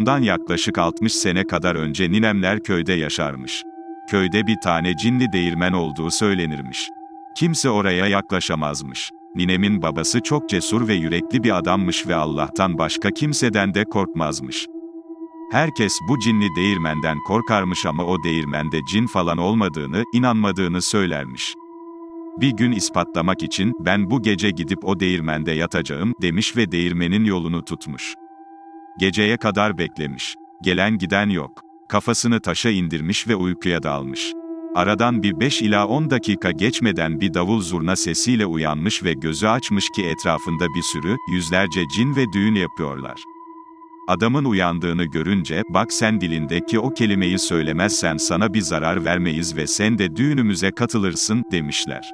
Dan yaklaşık 60 sene kadar önce ninemler köyde yaşarmış. Köyde bir tane cinli değirmen olduğu söylenirmiş. Kimse oraya yaklaşamazmış. Ninemin babası çok cesur ve yürekli bir adammış ve Allah'tan başka kimseden de korkmazmış. Herkes bu cinli değirmenden korkarmış ama o değirmende cin falan olmadığını, inanmadığını söylermiş. Bir gün ispatlamak için, ben bu gece gidip o değirmende yatacağım, demiş ve değirmenin yolunu tutmuş. Geceye kadar beklemiş. Gelen giden yok. Kafasını taşa indirmiş ve uykuya dalmış. Aradan bir 5 ila 10 dakika geçmeden bir davul zurna sesiyle uyanmış ve gözü açmış ki etrafında bir sürü, yüzlerce cin ve düğün yapıyorlar. Adamın uyandığını görünce, bak sen dilindeki o kelimeyi söylemezsen sana bir zarar vermeyiz ve sen de düğünümüze katılırsın, demişler.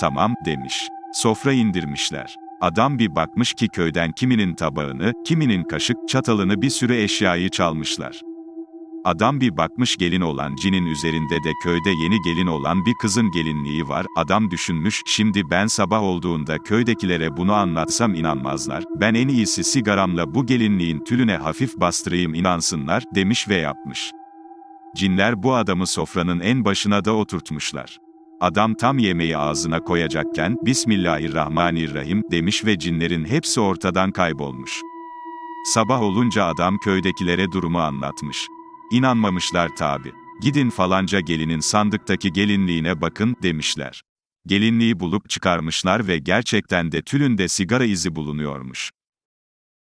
Tamam, demiş. Sofra indirmişler. Adam bir bakmış ki köyden kiminin tabağını, kiminin kaşık, çatalını bir sürü eşyayı çalmışlar. Adam bir bakmış gelin olan cinin üzerinde de köyde yeni gelin olan bir kızın gelinliği var. Adam düşünmüş, şimdi ben sabah olduğunda köydekilere bunu anlatsam inanmazlar. Ben en iyisi sigaramla bu gelinliğin tülüne hafif bastırayım inansınlar, demiş ve yapmış. Cinler bu adamı sofranın en başına da oturtmuşlar. Adam tam yemeği ağzına koyacakken, Bismillahirrahmanirrahim, demiş ve cinlerin hepsi ortadan kaybolmuş. Sabah olunca adam köydekilere durumu anlatmış. İnanmamışlar tabi. Gidin falanca gelinin sandıktaki gelinliğine bakın, demişler. Gelinliği bulup çıkarmışlar ve gerçekten de tülünde sigara izi bulunuyormuş.